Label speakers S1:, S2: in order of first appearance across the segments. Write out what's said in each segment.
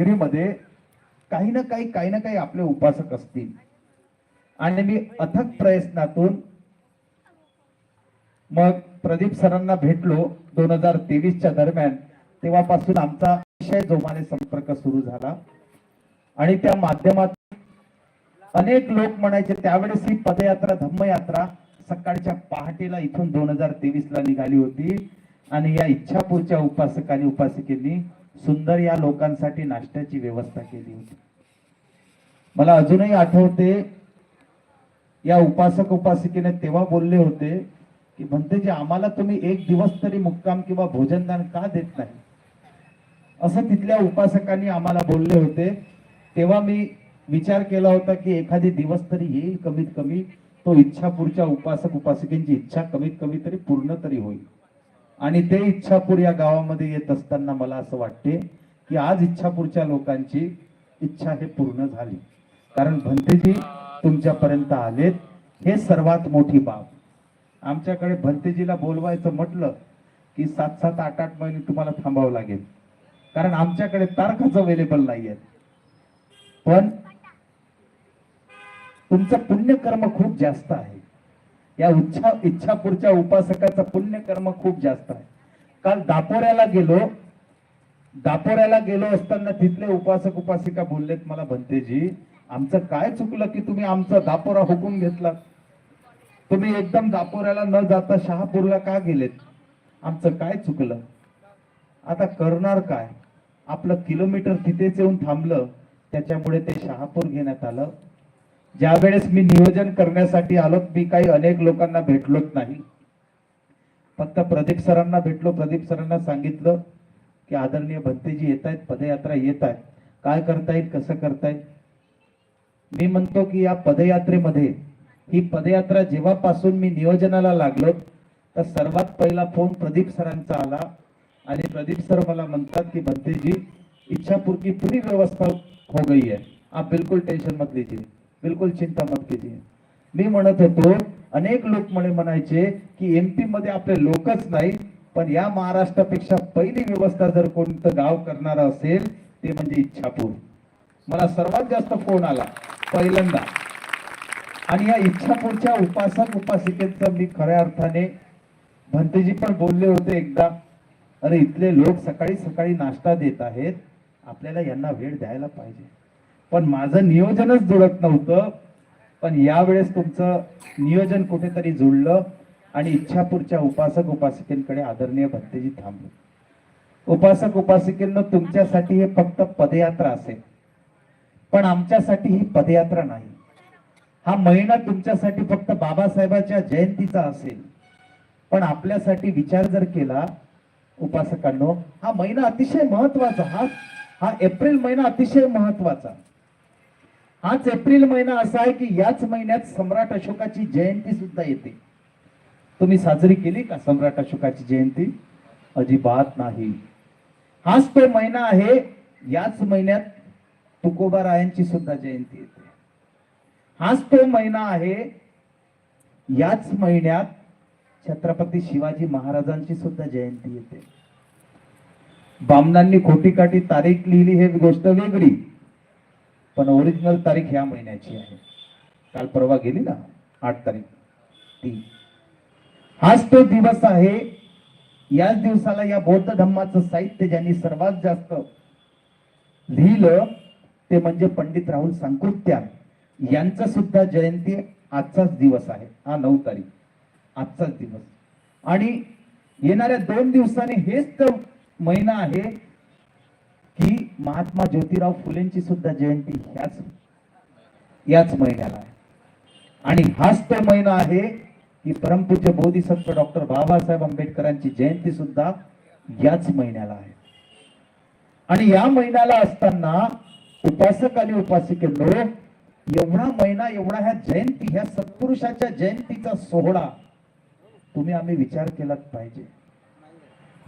S1: नगरीमध्ये काही ना काही काही ना काही आपले उपासक असतील. आणि मी अथक प्रयत्नातून मग प्रदीप सरांना भेटलो दोन हजार तेवीसच्या दरम्यान. तेव्हापासून आमचा विषय जोमाने संपर्क सुरू झाला. आणि त्या माध्यमातून अनेक लोक म्हणायचे त्यावेळेस ही पदयात्रा धम्मयात्रा सकाळच्या पहाटेला इथून दोन हजार तेवीस ला निघाली होती. आणि या इच्छापूरच्या उपासकांनी उपासिकेंनी सुंदर या लोकांसाठी नाश्त्याची व्यवस्था केली होती. मला अजूनही आठवते या उपासक उपासिकेने तेव्हा बोलले होते की म्हणते जे आम्हाला तुम्ही एक दिवस तरी मुक्काम किंवा भोजनदान का देत नाही? असं तिथल्या उपासकांनी आम्हाला बोलले होते. तेव्हा मी विचार केला होता की एखादी दिवस तरी येईल कमीत कमी. तो इच्छापूरच्या उपासक उपासिकेंची इच्छा कमीत कमी तरी पूर्ण तरी होईल. आणि ते इच्छापूर या गावामध्ये येत असताना मला असं वाटते की आज इच्छापूरच्या लोकांची इच्छा हे पूर्ण झाली. कारण भंतेजी तुमच्यापर्यंत आलेत हे सर्वात मोठी बाब. आमच्याकडे भंतेजीला बोलवायचं म्हटलं की सात सात आठ आठ महिने तुम्हाला थांबावं लागेल. कारण आमच्याकडे तारखाच अवेलेबल नाहीये. पण तुमचं पुण्यकर्म खूप जास्त आहे. या उच्छा इच्छापूरच्या उपासकाचं पुण्यकर्म खूप जास्त आहे. काल दापोऱ्याला गेलो. दापोऱ्याला गेलो असताना तिथले उपासक उपासिका बोललेत मला भंतेजी आमचं काय चुकलं की तुम्ही आमचा दापोरा हुकूम घेतला तुम्ही एकदम दापोऱ्याला न जाता शहापूरला का गेलेत? आमचं काय चुकलं? आता करणार काय? आपलं किलोमीटर तिथेच येऊन थांबलं. त्याच्यामुळे ते शहापूर घेण्यात आलं. ज्या वेळेस मी नियोजन करण्यासाठी आलो मी काही अनेक लोकांना भेटलोच नाही. फक्त प्रदीप सरांना भेटलो. प्रदीप सरांना सांगितलं की आदरणीय भत्तेजी येत आहेत पदयात्रा येत आहेत. काय येईल कसं करतायत मी म्हणतो की या पदयात्रेमध्ये ही पदयात्रा जेव्हापासून मी नियोजनाला लागलो तर सर्वात पहिला फोन प्रदीप सरांचा आला आणि प्रदीप सर मला म्हणतात की भत्तेजी इच्छापूर्ती की पूरी व्यवस्था हो गई है. आप बिल्कुल टेंशन मत लीजिए. बिलकुल चिंता मत कीजिए। मी म्हणत होतो अनेक लोक म्हणे म्हणायचे की एमपी मध्ये आपले लोकच नाही पण या महाराष्ट्रापेक्षा पहिली व्यवस्था जर कोणतं गाव करणार असेल ते म्हणजे इच्छापूर. मला सर्वात जास्त फोन आला पहिल्यांदा. आणि या इच्छापूरच्या उपासक उपासिकेचं मी खऱ्या अर्थाने भंतेजी पण बोलले होते एकदा अरे इथले लोक सकाळी सकाळी नाश्ता देत आहेत आपल्याला यांना वेळ द्यायला पाहिजे. पण माझं नियोजनच जुळत नव्हतं. पण यावेळेस तुमचं नियोजन कुठेतरी जुळलं आणि इच्छापूरच्या उपासक उपासिकेंकडे आदरणीय भंतेजी थांबले. उपासक उपासिकेंना तुमच्यासाठी हे फक्त पदयात्रा असेल. पण आमच्यासाठी ही पदयात्रा नाही. हा महिना तुमच्यासाठी फक्त बाबासाहेबाच्या जयंतीचा असेल. पण आपल्यासाठी विचार जर केला उपासकांनो हा महिना अतिशय महत्त्वाचा हा हा एप्रिल महिना अतिशय महत्त्वाचा हाच एप्रिल महिना असा आहे की याच महिन्यात सम्राट अशोकाची जयंती सुद्धा येते. तुम्ही साजरी केली का सम्राट अशोकाची जयंती? अजिबात नाही. हाच तो महिना आहे याच महिन्यात तुकोबा रायांची सुद्धा जयंती येते. हाच तो महिना आहे याच महिन्यात छत्रपती शिवाजी महाराजांची सुद्धा जयंती येते. बामणांनी खोटी काठी तारीख लिहिली हे गोष्ट वेगळी. पण ओरिजिनल तारीख ह्या महिन्याची आहे. काल परवा गेली ना आठ तारीख. ती. हाच तो दिवस आहे. याच दिवसाला या बौद्ध धम्माचं साहित्य ज्यांनी सर्वात जास्त लिहिलं ते म्हणजे पंडित राहुल सांकृत्या. यांचं सुद्धा जयंती आजचाच दिवस आहे. हा नऊ तारीख. आजचाच दिवस. आणि येणाऱ्या दोन दिवसांनी हेच तर महिना आहे महात्मा ज्योतिराव फुलेंची सुद्धा जयंती ह्याच याच महिन्याला आहे. आणि हाच तो महिना आहे की परमपूज्य बोधिसत्व डॉक्टर बाबासाहेब आंबेडकरांची जयंती सुद्धा याच महिन्याला आहे. आणि या महिन्याला असताना उपासक आणि उपासिकेंनो एवढा महिना एवढा ह्या जयंती ह्या सत्पुरुषाच्या जयंतीचा सोहळा तुम्ही आम्ही विचार केलाच पाहिजे.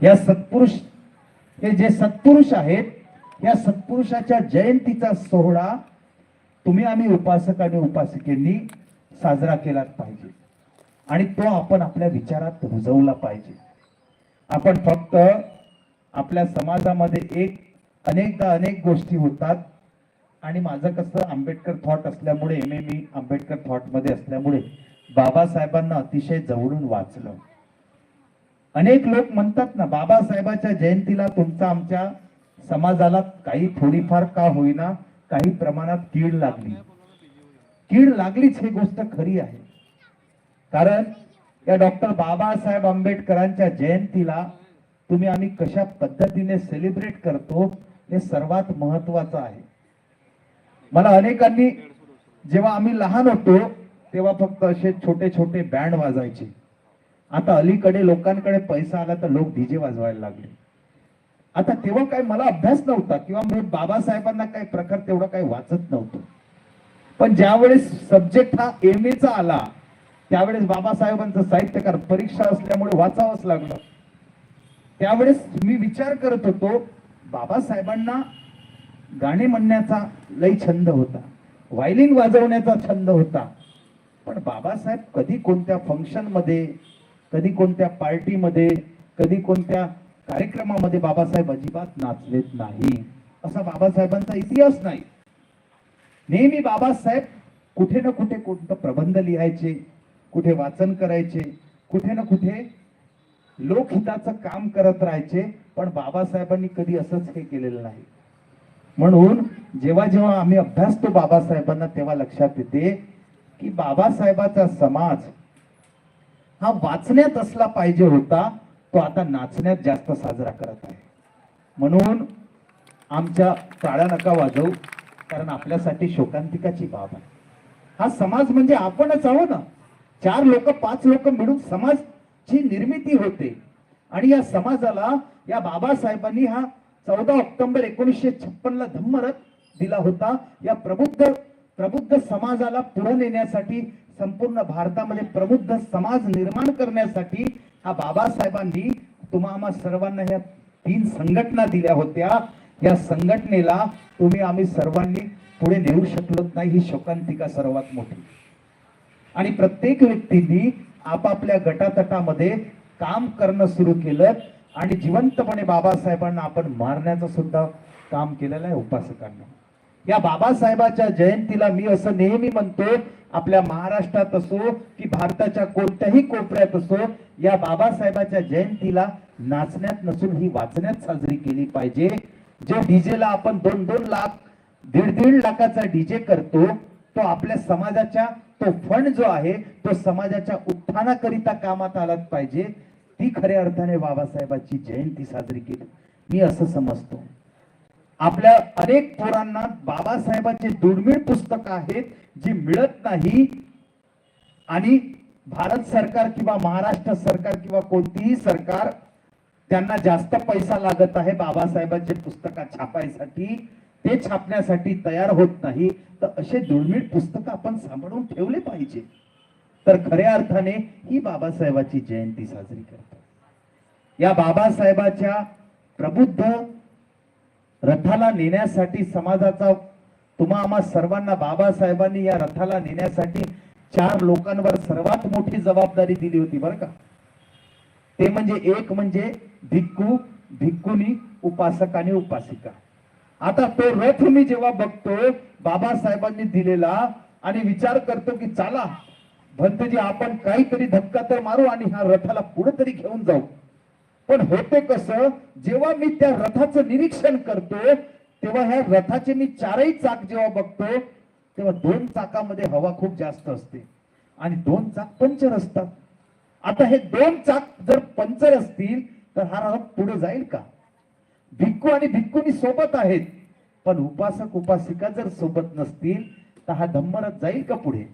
S1: या सत्पुरुष हे जे सत्पुरुष आहेत या सत्पुरुषाच्या जयंतीचा सोहळा तुम्ही आम्ही उपासक आणि उपासिकेंनी साजरा केलाच पाहिजे. आणि तो आपण आपल्या विचारात रुजवला पाहिजे. आपण फक्त आपल्या समाजामध्ये एक अनेकदा अनेक गोष्टी होतात. आणि माझं कसं आंबेडकर थॉट असल्यामुळे एम. एम. मी आंबेडकर थॉटमध्ये असल्यामुळे बाबासाहेबांना अतिशय जवळून वाचलं. अनेक लोक म्हणतात ना बाबासाहेबाच्या जयंतीला तुमचा आमच्या समाजाला काही थोडीफार का होईना काही प्रमाणात कीड लागली. कीड लागलीच ही गोष्ट खरी आहे. कारण या डॉक्टर बाबासाहेब आंबेडकरांच्या जयंतीला तुम्ही आम्ही कशा पद्धतीने सेलिब्रेट करतो हे सर्वात महत्वाचं आहे. मला अनेकांनी जेव्हा आम्ही लहान होतो तेव्हा फक्त असे छोटे छोटे बँड वाजायचे. आता अलीकडे लोकांकडे पैसा आला तर लोक डीजे वाजवायला लागले. आता तेव्हा काय मला अभ्यास नव्हता किंवा मी बाबासाहेबांना काही प्रकार तेवढा काही वाचत नव्हतं. पण ज्यावेळेस सब्जेक्ट हा एम चा आला त्यावेळेस बाबासाहेबांचं साहित्यकार परीक्षा असल्यामुळे वाचावंच लागलं. त्यावेळेस मी विचार करत होतो बाबासाहेबांना गाणे म्हणण्याचा लय छंद होता व्हायलिन वाजवण्याचा छंद होता. पण बाबासाहेब कधी कोणत्या फंक्शनमध्ये कधी कोणत्या पार्टीमध्ये कधी कोणत्या कार्यक्रमामध्ये बाबासाहेब अजिबात नाचलेत नाही. असा बाबासाहेबांचा इतिहास नाही. नेहमी बाबासाहेब कुठे ना कुठे कोणतं प्रबंध लिहायचे कुठे वाचन करायचे कुठे ना कुठे लोकहिताचं काम करत राहायचे पण बाबासाहेबांनी कधी असंच हे केलेलं नाही. म्हणून जेव्हा जेव्हा आम्ही अभ्यासतो बाबासाहेबांना तेव्हा लक्षात येते की बाबासाहेबाचा समाज हा वाचण्यात असला पाहिजे होता तो आता नाचण्यात जास्त साजरा करत आहे. म्हणून आमच्या टाळ्या नका वाजवू कारण आपल्यासाठी शोकांतिकाची बाब आहे. हा समाज म्हणजे आपणच आहो ना. चार लोक पाच लोक मिळून समाजची निर्मिती होते. आणि या समाजाला या बाबासाहेबांनी हा चौदा ऑक्टोबर एकोणीसशे छप्पन ला धम्मरथ दिला होता. या प्रबुद्ध प्रबुद्ध समाजाला पुढे नेण्यासाठी संपूर्ण भारतामध्ये प्रबुद्ध समाज निर्माण करण्यासाठी हा बाबासाहेबांनी तुम्हा आम्हा सर्वांना ह्या तीन संघटना दिल्या होत्या. या संघटनेला तुम्ही आम्ही सर्वांनी पुढे नेऊ शकलो नाही. ही शोकांतिका सर्वात मोठी. आणि प्रत्येक व्यक्तींनी आपापल्या गटातटामध्ये काम करणं सुरू केलं आणि जिवंतपणे बाबासाहेबांना आपण मारण्याचं सुद्धा काम केलेलं आहे उपासकांना. या बाबासाहेबाच्या जयंतीला मी असं नेहमी म्हणतो आपल्या महाराष्ट्रात असो की भारताच्या कोणत्याही कोपऱ्यात असो या बाबासाहेबाच्या जयंतीला नाचण्यात नसून ही वाचण्यात साजरी केली पाहिजे. जे डीजेला आपण दोन दोन लाख दीड दीड लाखाचा डीजे करतो तो आपल्या समाजाच्या तो फंड जो आहे तो समाजाच्या उत्थानाकरिता कामात आलाच पाहिजे. ती खऱ्या अर्थाने बाबासाहेबाची जयंती साजरी केली. मी असं समजतो. आपल्या अनेक पोरांना बाबासाहेबांचे दुर्मिळ पुस्तक आहेत जी मिळत नाही. आणि भारत सरकार किंवा महाराष्ट्र सरकार किंवा कोणतीही सरकार त्यांना जास्त पैसा लागत आहे बाबासाहेबांचे पुस्तक छापायसाठी. ते छापण्यासाठी तयार होत नाही. तर असे दुर्मिळ पुस्तक आपण सांभाळून ठेवले पाहिजे. तर खऱ्या अर्थाने ही बाबासाहेबाची जयंती साजरी करतात. या बाबासाहेबाच्या प्रबुद्ध रथाला नेण्यासाठी समाजाचा तुम्हा आम्हा सर्वांना बाबासाहेबांनी या रथाला नेण्यासाठी चार लोकांवर सर्वात मोठी जबाबदारी दिली होती बरं का? ते म्हणजे एक म्हणजे भिक्खू भिक्खुनी उपासक आणि उपासिका. आता तो रथ मी जेव्हा बघतो बाबासाहेबांनी दिलेला आणि विचार करतो की चला भंतजी आपण काहीतरी धक्का तर मारू आणि ह्या रथाला पुढे तरी घेऊन जाऊ. पण होते कसं जेव्हा मी त्या रथाचं निरीक्षण करतो तेव्हा ह्या रथाचे मी चारही चाक जेव्हा बघतो तेव्हा दोन चाकामध्ये हवा खूप जास्त असते. आणि दोन चाक पंचर असतात. आता हे दोन चाक जर पंचर असतील तर हा रथ पुढे जाईल का? भिक्खू आणि भिक्खूनी सोबत आहेत पण उपासक उपासिका जर सोबत नसतील तर हा धम्मरथ जाईल का पुढे?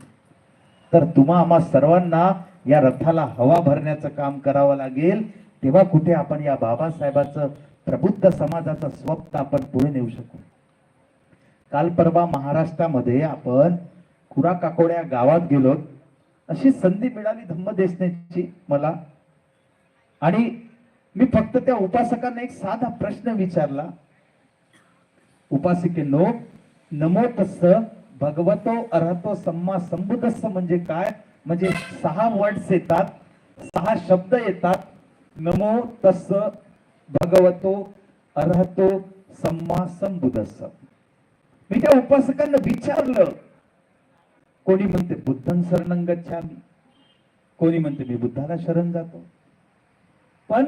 S1: तर तुम्हा आम्हा सर्वांना या रथाला हवा भरण्याचं काम करावं लागेल. तेव्हा कुठे आपण या बाबासाहेबाचं प्रबुद्ध समाजाचं स्वप्न आपण पुढे नेऊ शकू? काल परवा महाराष्ट्रामध्ये आपण खुरा काकोड्या गावात गेलो. अशी संधी मिळाली धम्म देसण्याची मला. आणि मी फक्त त्या उपासकांना एक साधा प्रश्न विचारला. उपासिकेनो नमो तस भगवतो अर्हतो सम्मा संबुदस्स म्हणजे काय? म्हणजे सहा वर्ड्स येतात सहा शब्द येतात. नमो तस्स भगवतो अर्हतो सम्मा संबुदस्स मी त्या उपासकांना विचारलं कोणी म्हणते बुद्धन शरणं गच्छामी कोणी म्हणते मी बुद्धाला शरण जातो. पण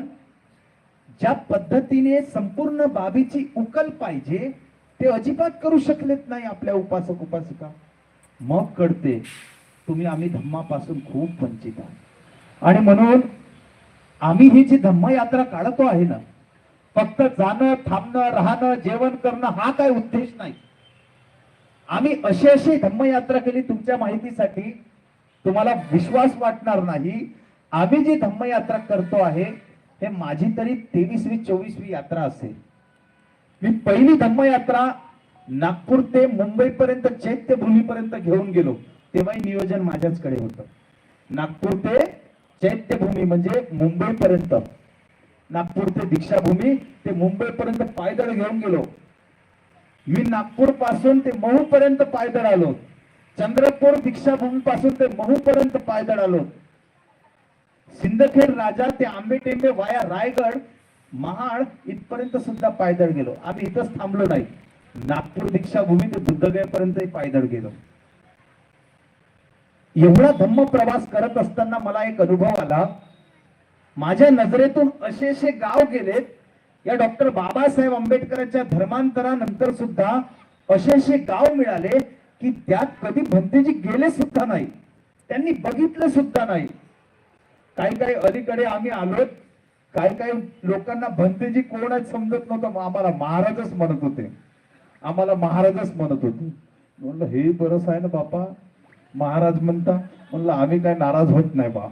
S1: ज्या पद्धतीने संपूर्ण बाबीची उकल पाहिजे ते अजिबात करू शकलेत नाही आपल्या उपासक उपासिका. मग कळते तुम्ही आम्ही धम्मापासून खूप वंचित आहात. आणि म्हणून आम्ही ही जी धम्मयात्रा काढतो आहे ना फक्त जाणं थांबणं राहणं जेवण करणं हा काय उद्देश नाही. आम्ही अशी अशी धम्मयात्रा केली तुमच्या माहितीसाठी तुम्हाला विश्वास वाटणार नाही. आम्ही जी धम्मयात्रा करतो आहे हे माझी तरी तेवीसवी चोवीसवी यात्रा असेल. मी पहिली धम्मयात्रा नागपूर ते मुंबईपर्यंत चैत्यभूमीपर्यंत घेऊन गेलो तेव्हाही नियोजन माझ्याचकडे होतं. नागपूर ते चैत्यभूमी म्हणजे मुंबईपर्यंत. नागपूर ते दीक्षाभूमी ते मुंबईपर्यंत पायदळ घेऊन गेलो. मी नागपूरपासून ते महू पर्यंत पायदळ आलो. चंद्रपूर दीक्षाभूमी पासून ते महू पर्यंत पायदळ आलो. सिंदखेड राजा ते आंबेटेंबे वाया रायगड महाड इथपर्यंत सुद्धा पायदळ गेलो. आम्ही इथंच थांबलो नाही. नागपूर दीक्षाभूमी ते बुद्धगयापर्यंतही पायदळ गेलो. एवढा धम्म प्रवास करत असताना मला एक अनुभव आला. माझ्या नजरेतून असे असे गाव गेलेत या डॉक्टर बाबासाहेब आंबेडकरांच्या धर्मांतरानंतर सुद्धा असे असे गाव मिळाले की त्यात कधी भंतेजी गेले सुद्धा नाही. त्यांनी बघितलं सुद्धा नाही. काही काही अलीकडे आम्ही आलोत. काही काही लोकांना भंतेजी कोणच समजत नव्हतं. मग आम्हाला महाराजच म्हणत होते. आम्हाला महाराजच म्हणत होते. म्हणलं हे बरंच आहे ना बापा. महाराज म्हणता म्हणलं आम्ही काय नाराज होत नाही बा.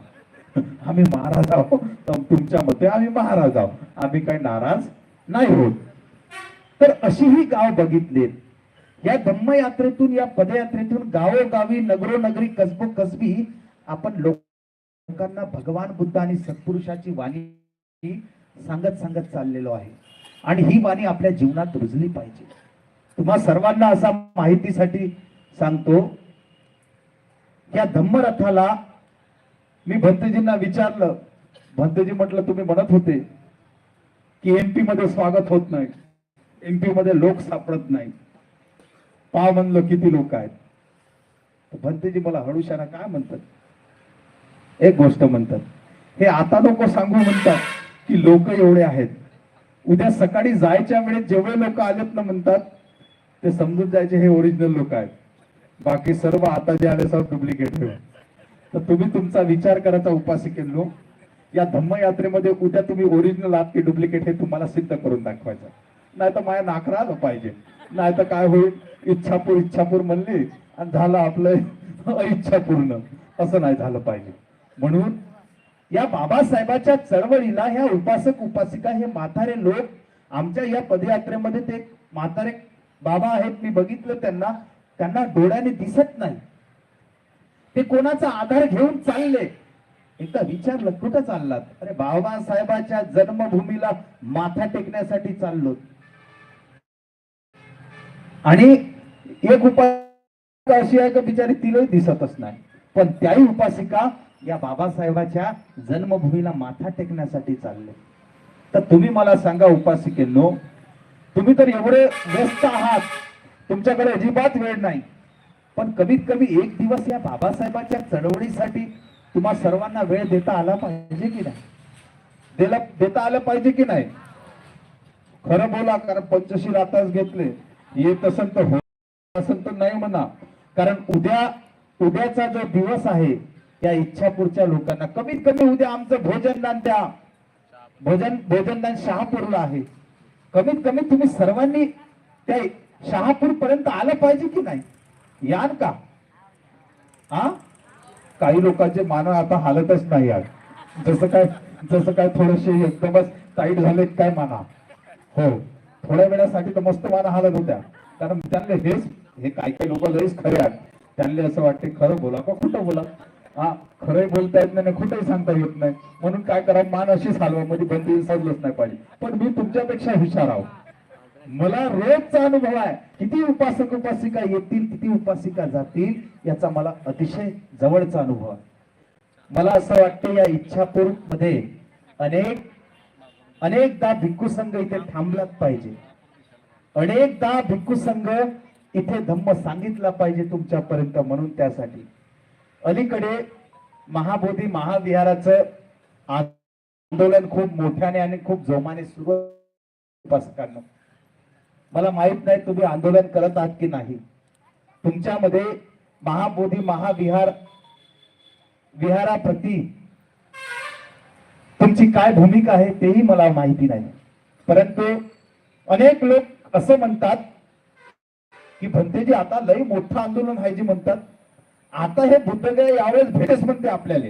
S1: आम्ही महाराज आहोत तुमच्या मते आम्ही महाराज आहोत आम्ही काय नाराज नाही होत. तर अशी ही गाव बघितलीत या धम्मयात्रेतून या पदयात्रेतून गावोगावी नगरोनगरी कसबो कसबी आपण लोक लोकांना भगवान बुद्ध आणि सत्पुरुषाची वाणी सांगत सांगत चाललेलो आहे. आणि ही वाणी आपल्या जीवनात रुजली पाहिजे. तुम्हा सर्वांना असा माहितीसाठी सांगतो या धम्मरथाला मी भंतजींना विचारलं. भंतजी म्हटलं तुम्ही म्हणत होते की एमपी मध्ये स्वागत होत नाही. एमपी मध्ये लोक सापडत नाही. पा म्हणलं किती लोक आहेत? तर भंतेजी मला हळूशाना काय म्हणतात? एक गोष्ट म्हणतात. हे आता लोक सांगू म्हणतात की लोक एवढे आहेत. उद्या सकाळी जायच्या वेळेस जेवढे लोक आलेत ना म्हणतात ते समजून जायचे हे ओरिजिनल लोक आहेत. बाकी सर्व आता जे आले सर्व डुप्लिकेट तर तुम्ही तुमचा विचार करायचा उपासिकेलो या धम्मयात्रेमध्ये उद्या तुम्ही ओरिजिनल आहात की डुप्लिकेट हे तुम्हाला सिद्ध करून दाखवायचं. नाही तर माझ्या नाकरा आलं पाहिजे. नाही तर काय होईल? इच्छापूर इच्छापूर म्हणली आणि झालं आपलं इच्छा पूर्ण असं नाही झालं पाहिजे. म्हणून या बाबासाहेबाच्या चळवळीला ह्या उपासक उपासिका हे म्हातारे लोक आमच्या या पदयात्रेमध्ये ते म्हातारे बाबा आहेत. मी बघितलं त्यांना. त्यांना डोळ्याने दिसत नाही. ते कोणाचा आधार घेऊन चालले. एकदा विचारलं कुठं चाललात. अरे बाबासाहेबाच्या जन्मभूमीला माथा टेकण्यासाठी चाललो. आणि एक उपासिका अशी आहे का बिचारी तिलाही दिसतच नाही. पण त्याही उपासिका या बाबासाहेबाच्या जन्मभूमीला माथा टेकण्यासाठी चालले. तर तुम्ही मला सांगा उपासिकेनो तुम्ही तर एवढे व्यस्त आहात. तुमच्याकडे अजिबात वेळ नाही. पण कमीत कमी एक दिवस या बाबासाहेबांच्या चळवळीसाठी तुम्हा सर्वांना वेळ देता आला पाहिजे की नाही? देला देता आलं पाहिजे की नाही? खरं बोला कारण पंचशील आताच घेतले. येत असेल तर हो असेल तर नाही म्हणा. कारण उद्या उद्याचा जो दिवस आहे या इच्छापूरच्या लोकांना कमीत कमी उद्या आमचं भोजनदान त्या भोजन भोजनदान शहापूरला आहे. कमीत कमी तुम्ही सर्वांनी त्या शहापूर पर्यंत आलं पाहिजे की नाही? यान का? हा काही लोकांचे मान आता हालतच नाही यार जसं काय जसं काय थोडेसे एकदमच टाईट झाले काय माना? हो थोड्या वेळासाठी तर मस्त माना हालत होत्या. कारण त्यांना हेच हे काही काही लोक लईच खरे आहेत. त्यांना असं वाटते खरं बोला का खोटं बोला? हा खरंही बोलता येत नाही खोटंही सांगता येत नाही. म्हणून काय करा मान अशीच हलवा मध्ये बंदी सजलंच नाही पाहिजे. पण मी तुमच्यापेक्षा हुशार आहोत मला रोजचा अनुभव आहे. किती उपासक उपासिका येतील किती उपासिका जातील याचा मला अतिशय जवळचा अनुभव आहे. मला असं वाटतं या इच्छापूरमध्ये अनेक अनेकदा भिक्खू संघ इथे थांबलाच पाहिजे. अनेकदा भिक्खू संघ इथे धम्म सांगितला पाहिजे तुमच्यापर्यंत म्हणून त्यासाठी. अलीकडे महाबोधी महाविहाराचं आंदोलन खूप मोठ्याने आणि खूप जोमाने सुरू उपासकांना मला माहीत नाही तुम्ही आंदोलन करत आहात की नाही. तुमच्यामध्ये महाबोधी महाविहार विहाराप्रती तुमची काय भूमिका आहे तेही मला माहिती नाही. परंतु अनेक लोक असं म्हणतात की भंतेजी आता लई मोठं आंदोलन आहे जे म्हणतात. आता हे बुद्धगया यावेळेस भेटच म्हणते आपल्याला.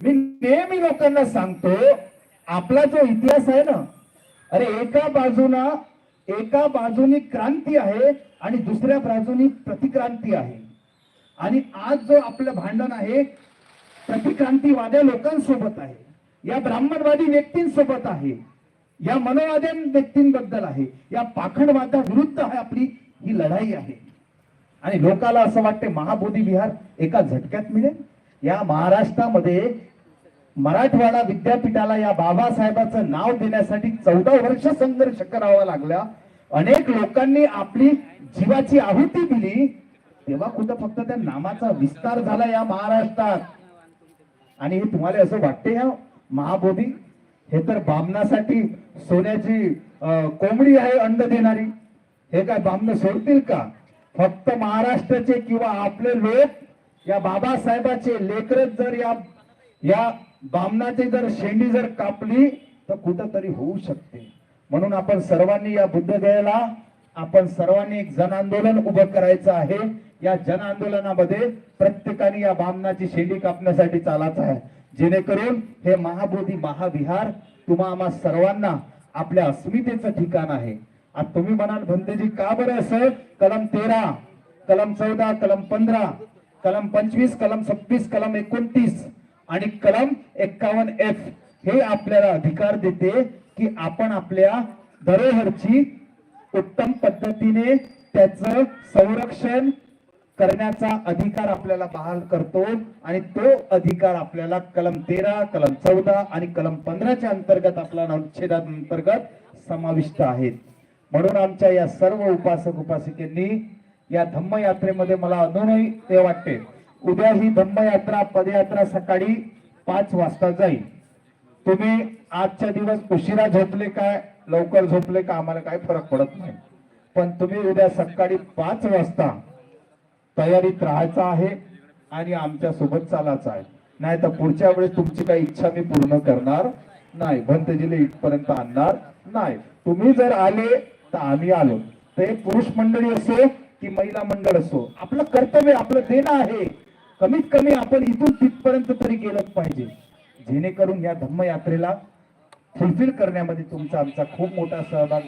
S1: मी नेहमी लोकांना सांगतो आपला जो इतिहास आहे ना अरे एका बाजूला एका बाजूनी क्रांती आहे आणि दुसऱ्या बाजूनी प्रतिक्रांती आहे. आणि आज जो आपलं भांडण आहे प्रतिक्रांतीवाद्या लोकांसोबत आहे. या ब्राह्मणवादी व्यक्तींसोबत आहे. या मनोवादी व्यक्तींबद्दल आहे. या पाखंडवादा विरुद्ध आहे आपली ही लढाई आहे. आणि लोकाला असं वाटते महाबोधी विहार एका झटक्यात मिळेल. या महाराष्ट्रामध्ये मराठवाडा विद्यापीठाला या बाबासाहेबाचं नाव देण्यासाठी चौदा वर्ष संघर्ष करावा लागला. अनेक लोकांनी आपली जीवाची आहुती दिली. तेव्हा कुठं फक्त त्या नामाचा विस्तार झाला या महाराष्ट्रात. आणि हे तुम्हाला असं वाटते या महाबोधी? हे तर बामणासाठी सोन्याची कोंबडी आहे अंड देणारी. हे काय बामणं सोडतील का? फक्त महाराष्ट्राचे किंवा आपले लोक या बाबासाहेबाचे लेकरच जर या या बामणाची जर शेंडी जर कापली तर कुठंतरी होऊ शकते. म्हणून आपण सर्वांनी या बुद्धगयाला आपण सर्वांनी एक जन आंदोलन उभं करायचं आहे. या जन आंदोलनामध्ये प्रत्येकाने या बामणाची शेंडी कापण्यासाठी चालायचं आहे. जेणेकरून हे महाबोधी महाविहार तुम्हा आम्हा सर्वांना आपल्या अस्मितेचं ठिकाण आहे. आता तुम्ही म्हणाल भंतेजी का बरं असं कलम तेरा कलम चौदा कलम पंधरा कलम पंचवीस कलम सव्वीस कलम एकोणतीस आणि कलम एक्कावन्न एफ हे आपल्याला अधिकार देते की आपण आपल्या धरोहरची उत्तम पद्धतीने त्याचं संरक्षण करण्याचा अधिकार आपल्याला बहाल करतो आणि तो अधिकार आपल्याला कलम तेरा कलम चौदा आणि कलम पंधराच्या अंतर्गत आपला अनुच्छेदा अंतर्गत समाविष्ट आहेत म्हणून आमच्या या सर्व उपासक उपासिकेंनी या धम्म यात्रेमध्ये मला अजूनही ते वाटते. उद्या ही धम्मयात्रा पदयात्रा सकाळी पाच वाजता जाईल. तुम्ही आजच्या दिवस उशिरा झोपले काय लवकर झोपले का आम्हाला काय फरक पडत नाही. पण तुम्ही उद्या सकाळी पाच वाजता तयारीत राहायचं आहे आणि आमच्यासोबत चालायचं आहे. नाही तर पुढच्या वेळेस तुमची काही इच्छा मी पूर्ण करणार नाही. भंतजीला इथपर्यंत आणणार नाही. तुम्ही जर आले तर आम्ही आलो. ते पुरुष मंडळी असो की महिला मंडळ असो आपलं कर्तव्य आपलं देणं आहे. कमीत कमी आपण इथून तिथपर्यंत तरी गेलंच पाहिजे. जेणेकरून या धम्मयात्रेला फुलफिल करण्यामध्ये तुमचा आमचा खूप मोठा सहभाग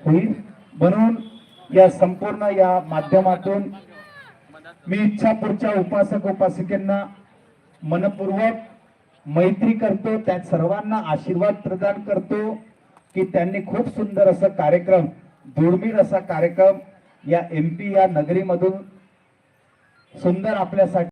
S1: होईल. म्हणून या संपूर्ण या माध्यमातून मी इच्छापूरच्या उपासक उपासिकेंना मनपूर्वक मैत्री करतो त्या सर्वांना आशीर्वाद प्रदान करतो की त्यांनी खूप सुंदर असा कार्यक्रम दुर्मिळ असा कार्यक्रम या एम पी या नगरीमधून सुंदर आपल्यासाठी